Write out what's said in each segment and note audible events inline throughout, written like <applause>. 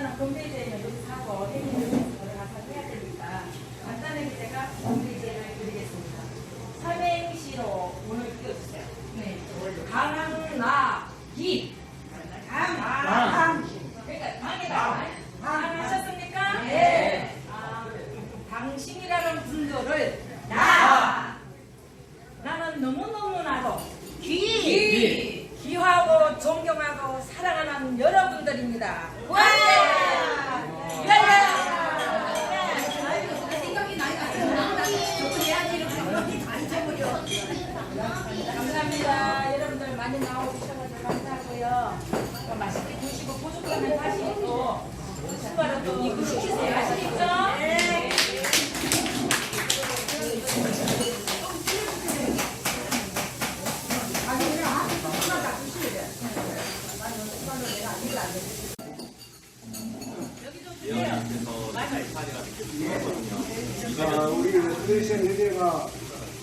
일단은 홈페이지에 있는 노트하고 회의를 가서 해야 되니까 간단하게 제가 홈페이지를 드리겠습니다. 삼행시로 오늘 띄워주세요. 네. 강나 기. 강. 강. 그러니까 강이다. 강 하셨습니까? 네. 아, 당신이라는 분들을 나. 나는 너무너무나도 귀. 귀하고 존경하고 사랑하는 여러분들입니다. 와! 감사합니다. 여러분들 많이 나와주셔서 감사하고요. 또 맛있게 자, 우리 페데레이션 회계가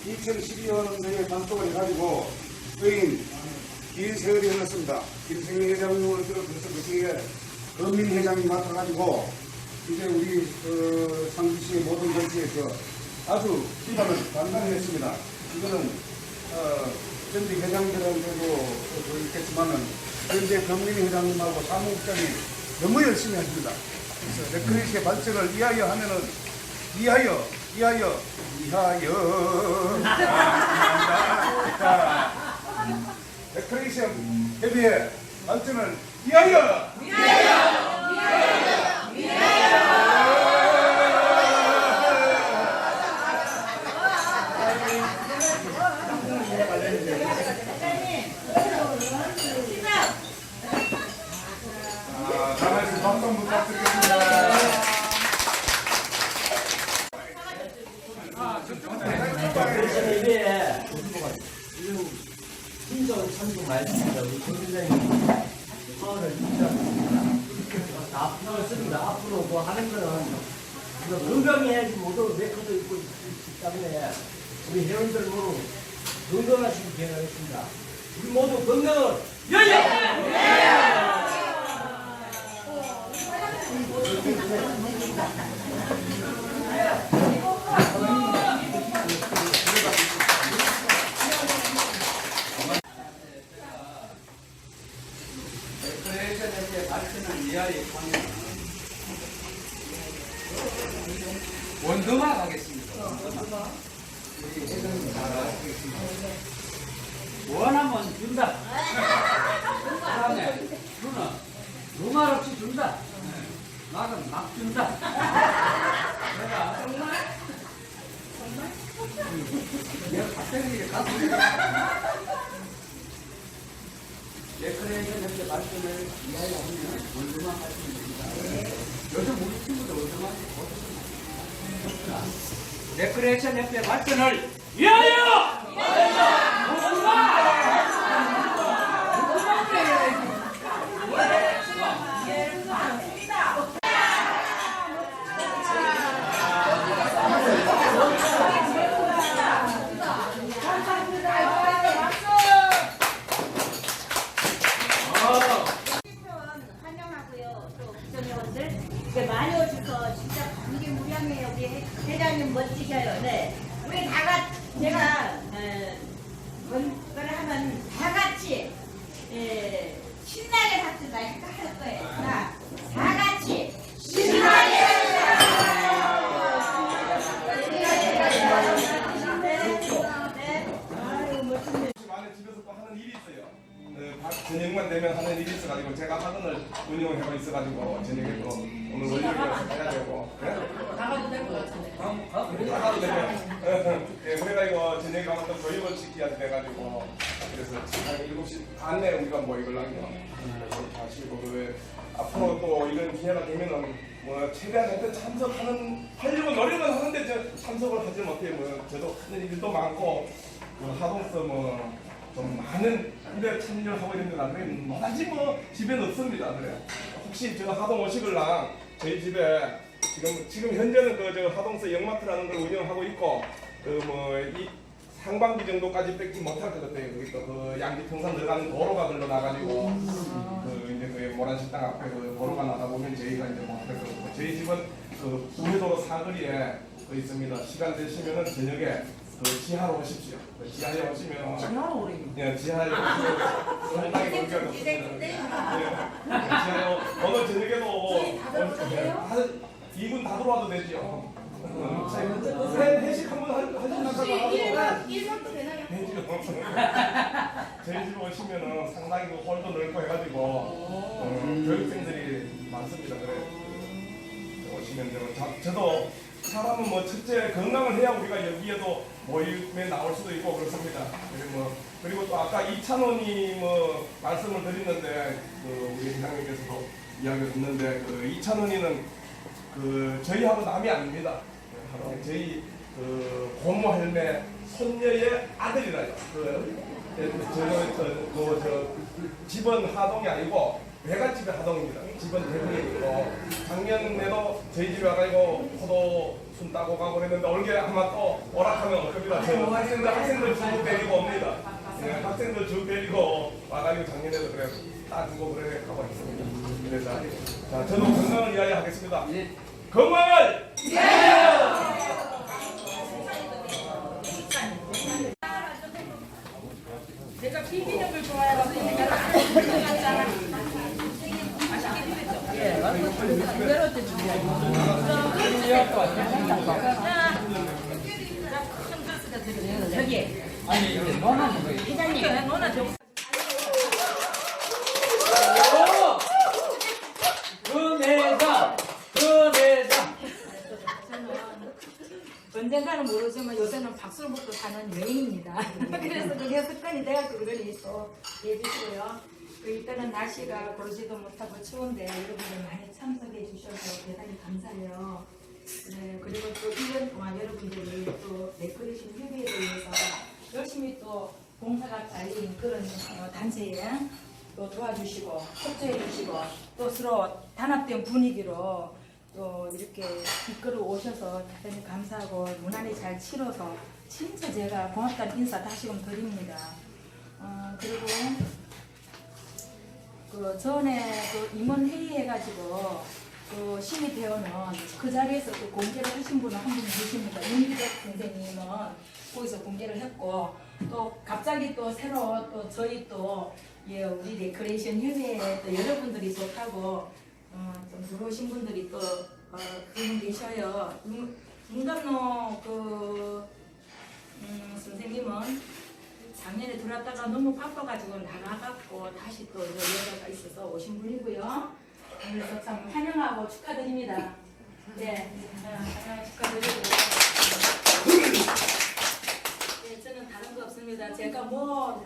2012년생에 단속을 해가지고 의인 긴 세월이 흘렀습니다. 김생민 회장님을 비롯해서 그 뒤에 건민 회장이 맡아가지고 이제 우리 어, 상주시의 모든 정치에서 아주 기반을 단단히 했습니다. 이거는 어, 현재 회장들한테도 보였겠지만은 현재 건민 회장님하고 사무국장이 너무 열심히 하십니다. 그래서 레크레이시의 발전을 위하여 하면은 위하여, 위하여, 위하여. 자, 레 크레이션 협의회 발전을 위하여. 아, 다 말씀 박수 부탁드리겠습니다. 예배에 지금 친정 참고 말씀입니다. 우리 공주장님 파워를 진짜 앞으로 씁니다. 앞으로 뭐 하는 거는 이거 건강해야지 모두 메커도 있고 있기 때문에 우리 회원들 모두 건강하시기 바라겠습니다. 우리 모두 건강을 열려! 레크레이션에게 발전을 위하여 강의 원더만 하겠습니다. 원더만. 우리 회장님 잘 하겠습니다. 원하면 준다. 그 다음에 누는 누말 없이 준다. 나는 막 준다. 내가 내가 갑자기 이렇게 가슴이 레크레이션 협회 발전을 위하여 하면 원두만 하시면 됩니다. 요즘 우리 친구들 원두만 좋구나. 레크레이션 협회 발전을 위하여! 구성회원들 이렇게 많이 오셔서 진짜 감개무량해요. 우리 회- 회장님 멋지셔요. 네. 우리 다 같이 제가 에, 건- 거를 하면 다 같이 에, 신나게 합시다. 이렇게 할 거예요. 저녁만 되면 하는 일이 있어가지고 제가 운영을 하고 있어가지고 저녁에 또 오늘 월요일이라서 해야 되고 그래? 나가도 될 것 같은데. 나가도 되면 예, 그래가지고 저녁에 가면 또 교육을 시켜야 돼가지고 그래서 한 7시 반에 우리가 뭐 이걸 남겨 하시고 그 앞으로 또 이런 기회가 되면은 뭐 최대한 하여튼 참석하는 하려고 노력은 하는데 저 참석을 하지 못해 뭐 저도 하는 일도 많고 뭐 하동서 뭐 좀 많은 일에 참여를 하고 있는데 나중에 뭐다지 뭐 집에는 없습니다 그래 혹시 저 하동 오시글랑 저희 집에 지금 지금 현재는 그 저 하동서 영마트라는 걸 운영하고 있고 그 뭐 이 상반기 정도까지 뺏지 못할 것 같아요. 여기 또그 양지 평산 들어가는 도로가 흘러나가지고 그 이제 그 모란 식당 앞에 그 도로가 나다 보면 저희가 이제 못할 것 같고 저희 집은 그 우회도로 사거리에 그 있습니다. 시간 되시면은 저녁에 그 지하로 오십시오. 그 지하에 오시면 지하로 오래. 예, 지하에 오시면 상당히 거기가 높습니다. 예, 지하에 오- 오늘 저녁에도 저희 다 들어가도 돼요? 한 2분 다 들어와도. 회- 회식 한번 하시면서 일반도 되나요? 저희 <laughs> 집 오시면은 상당히 그 홀도 넓고 해가지고 어, 교육생들이 많습니다. 그래 오시면 되고 자- 저도 사람은 뭐 첫째 건강을 해야 우리가 여기에도 모임에 나올 수도 있고 그렇습니다. 그리고 뭐 그리고 또 아까 이찬원이 뭐 말씀을 드렸는데 그 우리 회장님께서도 이야기를 듣는데 그 이찬원이는 그 저희하고 남이 아닙니다. 바로 저희 그 고모 할매 손녀의 아들이라요. 그 저는 저뭐 저 집은 하동이 아니고 외갓집의 하동입니다. 집은 대구이고 작년에도 저희 집에 와가지고 포도 순 따고 가고 그랬는데 올게 아마 또 오락하면 올 겁니다. 저 학생들 학생들 쭉 데리고 옵니다. 네, 학생들 쭉 데리고 와가지고 작년에도 그래 따주고 그래 가고 있습니다. 그래서 자 저도 건강을 이야기하겠습니다. 건강을 내가 비비는 걸안 들어갔잖아. 맛있게 비볐죠? 예. 그대로 때 준비하고. 언젠가는 모르지만 요새는 박수를 먹고 사는 여인입니다. <laughs> 그래서 그게 습관이 돼갖고 그러니 또 해주시고요. 그 이때는 날씨가 고르지도 못하고 추운데 여러분들 많이 참석해 주셔서 대단히 감사해요. 네, 그리고 또 1년 동안 여러분들이 또 맥그리신 협의에 대해서 열심히 또 봉사가 잘린 그런 어, 단체에 또 도와주시고 협조해 주시고 또 서로 단합된 분위기로 또 이렇게 이끌어 오셔서 대단히 감사하고 무난히 잘 치러서 진짜 제가 고맙다는 인사 다시금 드립니다. 어, 그리고 그 전에 그 임원 회의 해가지고 그 심의대원은 그 자리에서 또 공개를 하신 분은 한 분 계십니다. 윤기덕 선생님은 거기서 공개를 했고 또 갑자기 또 새로 또 저희 또 예, 우리 레크레이션 협회에 또 여러분들이 좋다고 어, 좀 들어오신 분들이 또 어, 그분 계셔요. 윤- 윤감로 그 음, 선생님은 작년에 들어왔다가 너무 바빠가지고 나가갖고 다시 또 연락가 있어서 오신 분이고요. 그래서 참 환영하고 축하드립니다. 네, 어, 환영 축하드리고. 네, 저는 다른 거 없습니다. 제가 뭐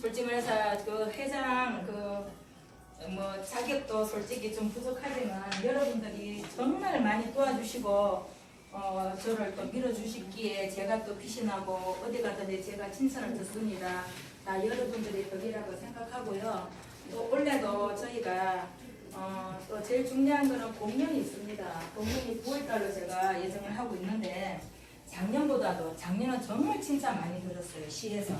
솔직히 말해서 그 회장 그 뭐 자격도 솔직히 좀 부족하지만 여러분들이 정말 많이 도와주시고 어, 저를 또 밀어주시기에 제가 또 나고 어디 가든지 제가 칭찬을 듣습니다. 다 여러분들의 덕이라고 생각하고요. 또 올해도 저희가 어, 또 제일 중요한 거는 공연이 있습니다. 공연이 9월달로 제가 예정을 하고 있는데 작년보다도 작년은 정말 칭찬 많이 들었어요. 시에서.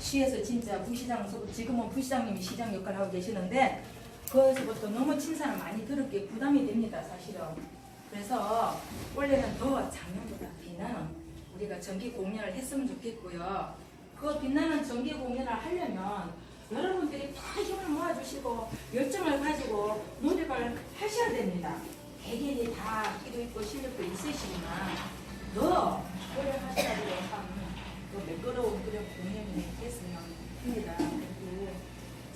시에서 진짜 부시장, 지금은 부시장님이 시장 역할을 하고 계시는데 거기서부터 너무 칭찬을 많이 들었기에 부담이 됩니다. 사실은. 그래서 원래는 더 작년보다 빛나는 우리가 정기 공연을 했으면 좋겠고요. 그 빛나는 정기 공연을 하려면 여러분들이 다 힘을 모아주시고 열정을 가지고 노력을 하셔야 됩니다. 개개인이 다 끼도 있고 실력도 있으시지만 더 노력하셔야지고 참또 매끄러운 그런 공연이 됐으면 합니다. 그리고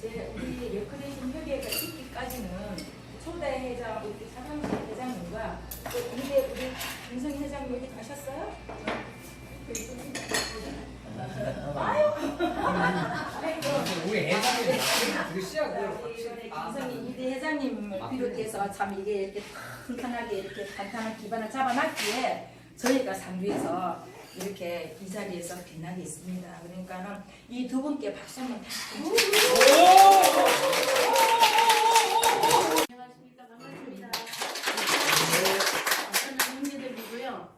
제 우리 레크레이션 협의회가 있기까지는 초대 회장 우리 사강식 회장님과 또 우리 우리 윤성 회장님 여기 가셨어요? 우리 회장님 드시야 우리 김성희 이대 회장님을 비롯해서 참 이게 이렇게 탄탄하게 이렇게 탄탄한 기반을 잡아놨기에 저희가 상주에서 이렇게 이 자리에서 빛나게 있습니다. 그러니까는 이 두 분께 박수 한번 다 안녕하십니까 반갑습니다. 저는 윤미들이고요.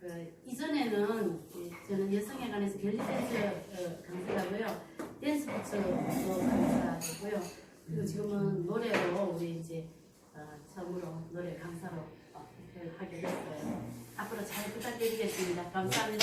그 이전에는 이제 저는 여성회관에서 갤리 댄스 어, 강사라고요. 댄스 복서도 강사하고요. 그리고 지금은 노래로 우리 이제 어, 처음으로 노래 강사로 어, 일을 하게 됐어요. 앞으로 잘 부탁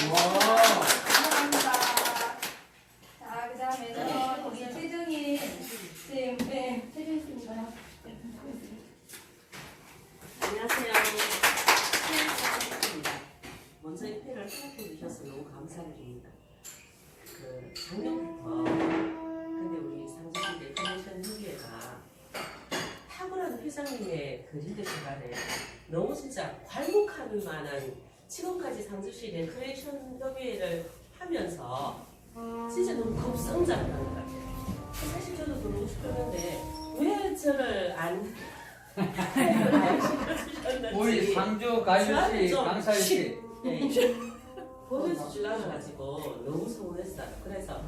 하면서 진짜 너무 것 같아요. 사실 저도 그러고 싶었는데 왜 저를 안 <laughs> 우리 상주 가유씨, 좀 강사유씨. <laughs> 네. 보여주려고 가지고 너무 서운했어요. 그래서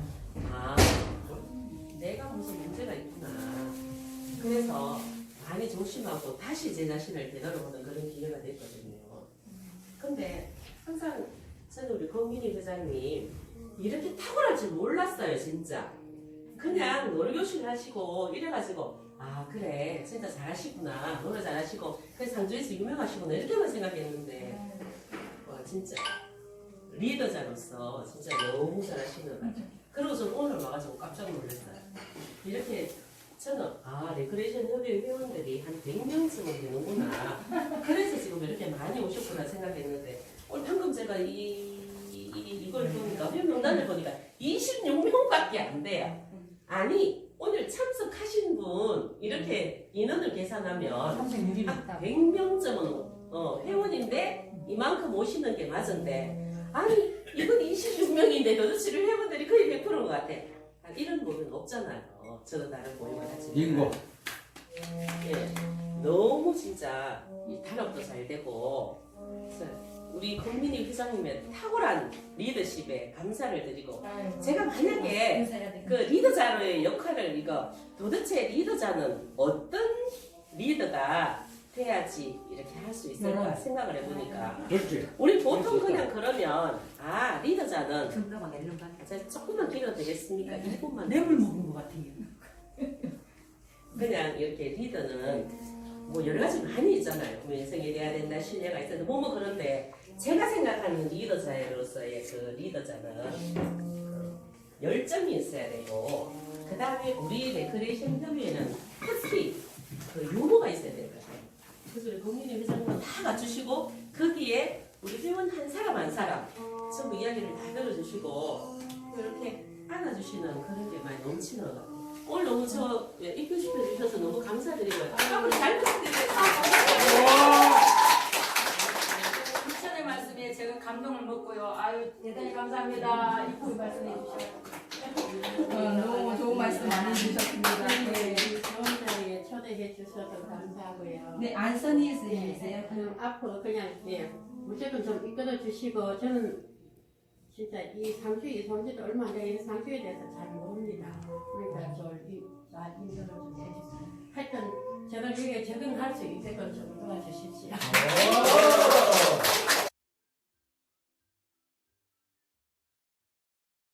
아 내가 무슨 문제가 있구나. 그래서 많이 조심하고 다시 제 자신을 되돌아보는 그런 기회가 됐거든요. 근데 항상 저는 우리 권민희 회장님 이렇게 탁월할 줄 몰랐어요, 진짜. 그냥 노래교실 하시고 이래가지고 아 그래 진짜 잘하시구나 노래 잘하시고 그 상주에서 유명하시구나 이렇게만 생각했는데 와 진짜 리더자로서 진짜 너무 잘하시는 것 같아요. 그리고 저는 오늘 와가지고 깜짝 놀랐어요. 이렇게 저는 아 레크레이션 협의회 회원들이 한 100명쯤은 되는구나. 그래서 지금 이렇게 많이 오셨구나 생각했는데 오늘 방금 제가 이, 이, 이걸 보니까 회원 명단을 보니까 26명밖에 안 돼요. 아니 오늘 참석하신 분 이렇게 인원을 계산하면 한 100명쯤은 어, 회원인데 이만큼 오시는 게 맞은데 아니 이건 26명인데 도대체를 회원들이 거의 100%인 것 같아. 아, 이런 모임은 없잖아요. 저도 다른 모임을 하지만 빙고. 예, 너무 진짜 이 단합도 잘 되고 우리 권민희 회장님의 탁월한 리더십에 감사를 드리고 제가 만약에 그 리더자로의 역할을 이거 도대체 리더자는 어떤 리더가 돼야지 이렇게 할 수 있을까 생각을 해보니까. 그렇지. 우리 보통 그냥 그러면 아 리더자는 제가 조금만 길어도 되겠습니까? 1분만 뇌물 먹은 것 같아요. <laughs> 그냥 이렇게 리더는 뭐 여러 가지 많이 있잖아요. 뭐 인생에 대해야 된다 신뢰가 있어야 뭐뭐 그런데 제가 생각하는 리더자로서의 그 리더자는 그 열정이 있어야 되고 그 다음에 우리 레크레이션 협의회는 특히 그 유머가 있어야 될 것 같아요 그래서 우리 국민의 회장님은 다 갖추시고 거기에 우리 회원 한 사람 한 사람 전부 이야기를 다 들어주시고 이렇게 안아주시는 그런 게 많이 넘치는 것 같아요. 오늘 너무 저 예, 입교시켜 주셔서 너무 감사드리고요. 앞으로 잘 부탁드립니다. 말씀에 제가 감동을 먹고요. 아유, 대단히 감사합니다. 이쁘게 말씀 해 주셔서. 어, 너무 좋은 말씀 많이 해주셨습니다. 네. 좋은 자리에 초대해 주셔서 감사하고요. 네, 안선희 선생님이세요? 그럼 앞으로 그냥 예, 무조건 좀 이끌어 주시고 저는 진짜 이 상주에 손지도 얼마 안 되는 상주에 대해서 잘 모릅니다. 그러니까 저이잘 인도를 좀 해주세요. 하여튼 저를 위해 적응할 수 있게끔 좀 도와주십시오.